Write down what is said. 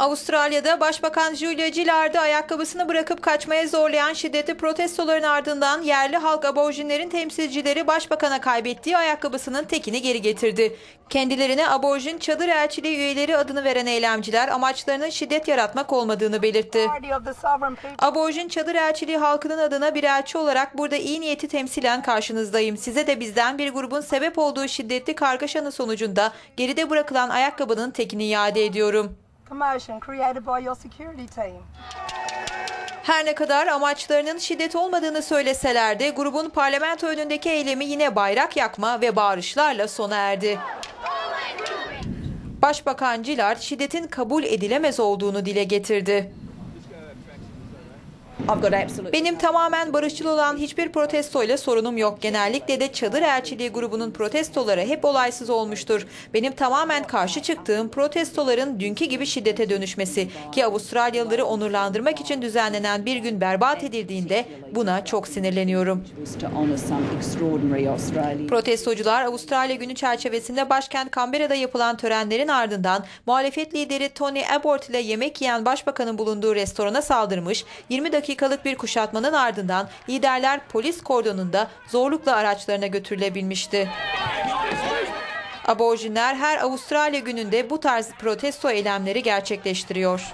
Avustralya'da Başbakan Julia Gillard'ı ayakkabısını bırakıp kaçmaya zorlayan şiddetli protestoların ardından yerli halk aborjinlerin temsilcileri başbakana kaybettiği ayakkabısının tekini geri getirdi. Kendilerine aborjin çadır elçiliği üyeleri adını veren eylemciler amaçlarının şiddet yaratmak olmadığını belirtti. Aborjin Çadır Elçiliği halkının adına bir elçi olarak burada iyi niyeti temsilen karşınızdayım. Size de bizden bir grubun sebep olduğu şiddetli kargaşanın sonucunda geride bırakılan ayakkabının tekini iade ediyorum. Commotion created by your security team. Her ne kadar amaçlarının şiddet olmadığını söyleseler de grubun parlamento önündeki eylemi yine bayrak yakma ve bağırışlarla sona erdi. Başbakan Gillard şiddetin kabul edilemez olduğunu dile getirdi. Benim tamamen barışçıl olan hiçbir protestoyla sorunum yok. Genellikle de çadır elçiliği grubunun protestoları hep olaysız olmuştur. Benim tamamen karşı çıktığım protestoların dünkü gibi şiddete dönüşmesi ki Avustralyalıları onurlandırmak için düzenlenen bir gün berbat edildiğinde buna çok sinirleniyorum. Protestocular Avustralya günü çerçevesinde başkent Canberra'da yapılan törenlerin ardından muhalefet lideri Tony Abbott ile yemek yiyen başbakanın bulunduğu restorana saldırmış, 20 dakikalık bir kuşatmanın ardından liderler polis kordonunda zorlukla araçlarına götürülebilmişti. Aborjinler her Avustralya gününde bu tarz protesto eylemleri gerçekleştiriyor.